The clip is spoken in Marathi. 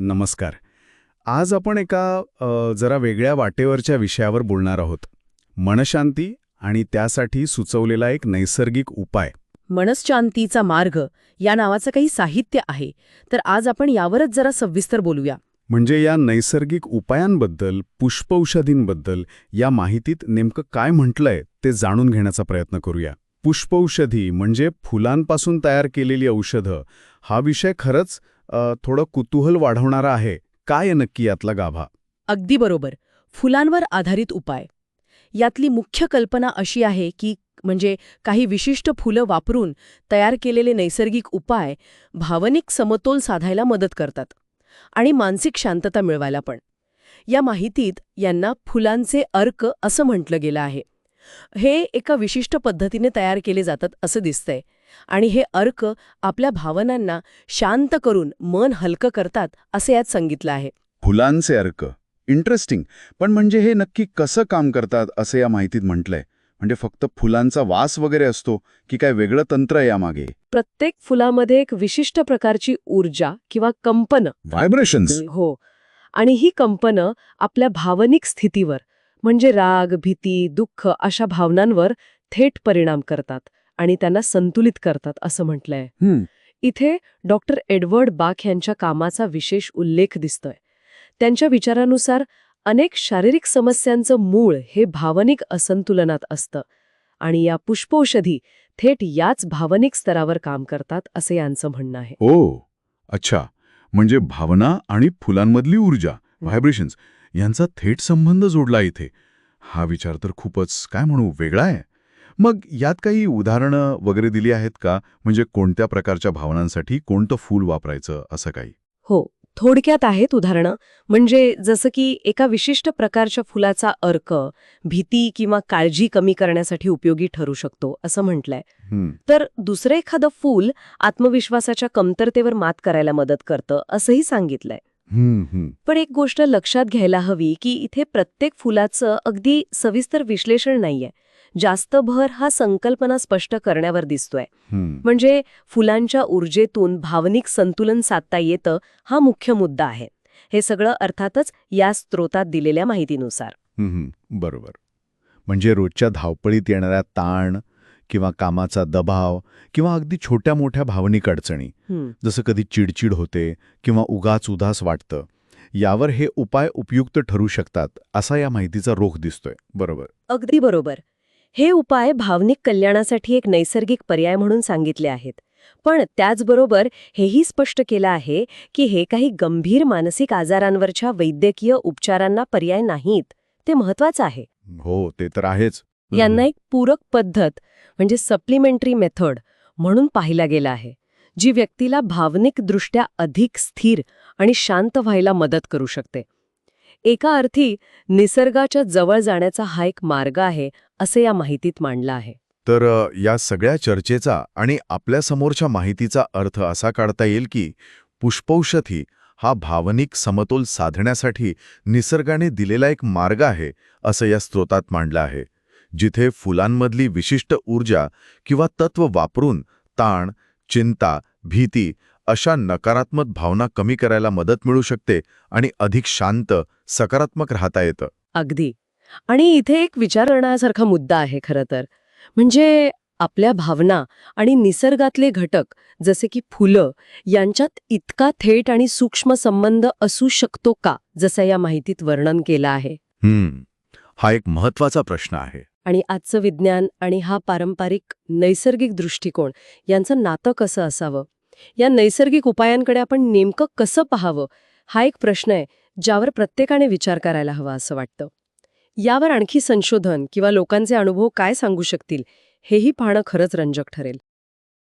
नमस्कार. आज आपण एका जरा वेगळ्या वाटेवरच्या विषयावर बोलणार आहोत. मनशांती आणि त्यासाठी सुचवलेला एक नैसर्गिक उपाय. मनशांतीचा मार्ग या नावाचं काही साहित्य आहे. तर आज आपण यावरच जरा सविस्तर बोलूया. म्हणजे या नैसर्गिक उपायांबद्दल पुष्पौषधींबद्दल या माहितीत नेमकं काय म्हटलंय ते जाणून घेण्याचा प्रयत्न करूया. पुष्पौषधी म्हणजे फुलांपासून तयार केलेली औषधं. हा विषय खरंच थोडं कुतूहल वाढवणारा आहे. काय नक्की यातला गाभा? अगदी बरोबर. फुलांवर आधारित उपाय. यातली मुख्य कल्पना अशी आहे की म्हणजे काही विशिष्ट फुलं वापरून तयार केलेले नैसर्गिक उपाय भावनिक समतोल साधायला मदत करतात आणि मानसिक शांतता मिळवायला पण. या माहितीत यांना फुलांचे अर्क असं म्हटलं गेलं आहे. हे एका विशिष्ट पद्धतीने तयार केले जातात असं दिसतंय. आणि हे अर्क आपल्या भावनांना शांत करून मन हलकं करतात असं यात सांगितलं आहे. फुलांचे अर्क. इंटरेस्टिंग पण म्हणजे हे नक्की कसं काम करतात असं या माहितीत म्हटलंय. म्हणजे फक्त फुलांचा वास वगैरे असतो की काय वेगळं तंत्र यामागे? प्रत्येक फुलामध्ये एक विशिष्ट प्रकारची ऊर्जा किंवा कंपनं. व्हायब्रेशन्स हो. आणि ही कंपनं आपल्या भावनिक स्थितीवर म्हणजे राग भीती दुःख अशा भावनांवर थेट परिणाम करतात. आणि त्यांना संतुलित करतात असं म्हटलंय. इथे डॉक्टर एडवर्ड बाक यांच्या कामाचा विशेष उल्लेख दिसतोय. त्यांच्या विचारानुसार अनेक शारीरिक समस्यांचं मूळ हे भावनिक असंतुलनात असतं आणि या पुष्पौषधी थेट याच भावनिक स्तरावर काम करतात असे यांचं म्हणणं आहे. ओ अच्छा. म्हणजे भावना आणि फुलांमधली ऊर्जा व्हायब्रेशन्स यांचा थेट संबंध जोडला इथे. हा विचार तर खूपच काय म्हणू वेगळा आहे. मग यात काही उदाहरणं वगैरे दिली आहेत का? म्हणजे कोणत्या प्रकारच्या भावनांसाठी कोणतं फूल वापरायचं असं काही? हो थोडक्यात आहेत उदाहरणं. म्हणजे जसं की एका विशिष्ट प्रकारच्या फुलाचा अर्क भीती किंवा काळजी कमी करण्यासाठी उपयोगी ठरू शकतो असं म्हटलंय. तर दुसरं एखादं फूल आत्मविश्वासाच्या कमतरतेवर मात करायला मदत करतं असंही सांगितलंय. पण एक गोष्ट लक्षात घ्यायला हवी की इथे प्रत्येक फुलाचं अगदी सविस्तर विश्लेषण नाहीये. जास्त भर हा संकल्पना स्पष्ट करण्यावर दिसतोय. म्हणजे फुलांच्या ऊर्जेतून भावनिक संतुलन साधता येतं हा मुख्य मुद्दा आहे. हे सगळं अर्थातच या स्त्रोतात दिलेल्या माहितीनुसार. बरोबर. म्हणजे रोजच्या धावपळीत येणाऱ्या ताण किंवा कामाचा दबाव किंवा अगदी छोट्या मोठ्या भावनिक अडचणी जसं कधी चिडचिड होते किंवा उगाच उदास वाटतं यावर हे उपाय उपयुक्त ठरू शकतात असा या माहितीचा रोख दिसतोय. बरोबर. अगदी बरोबर. हे उपाय भावनिक कल्याणासाठी एक नैसर्गिक पर्याय म्हणून सांगितले आहेत. पण त्याचबरोबर हेही स्पष्ट केलं आहे की हे काही गंभीर मानसिक आजारांवरच्या वैद्यकीय उपचारांना पर्याय नाहीत. ते महत्वाचं आहे. हो ते तर आहेच. यांना एक पूरक पद्धत म्हणजे सप्लिमेंटरी मेथड म्हणून पाहिला गेला आहे जी व्यक्तीला भावनिकदृष्ट्या अधिक स्थिर आणि शांत व्हायला मदत करू शकते. एका अर्थी निसर्गाच्या जवळ जाण्याचा हा एक मार्ग आहे असे या माहितीत मांडलं आहे. तर या सगळ्या चर्चेचा आणि आपल्यासमोरच्या माहितीचा अर्थ असा काढता येईल की पुष्पौषधी हा भावनिक समतोल साधण्यासाठी निसर्गाने दिलेला एक मार्ग आहे असं या स्त्रोतात मांडलं आहे. जिथे फुलांमधली विशिष्ट ऊर्जा किंवा तत्व वापरून ताण चिंता भीती अशा नकारात्मक भावना कमी करायला मदत मिळू शकते आणि अधिक शांत सकारात्मक राहता येतं. अगदी. आणि इथे एक विचार करण्यासारखा मुद्दा आहे खरं तर. म्हणजे आपल्या भावना आणि निसर्गातले घटक जसे की फुलं यांच्यात इतका थेट आणि सूक्ष्म संबंध असू शकतो का? जसं या माहितीत वर्णन केलं आहे. हम्म. हा एक महत्त्वाचा प्रश्न आहे. आणि आजचं विज्ञान आणि हा पारंपरिक नैसर्गिक दृष्टिकोन यांचं नातं कसं असावं? या नैसर्गिक उपायांकडे आपण नेमकं कसं पाहावं? हा एक प्रश्न आहे ज्यावर प्रत्येकाने विचार करायला हवा असं वाटतं. यावर आणखी संशोधन किंवा लोकांचे अनुभव काय सांगू शकतील हेही पाहणं खरंच रंजक ठरेल.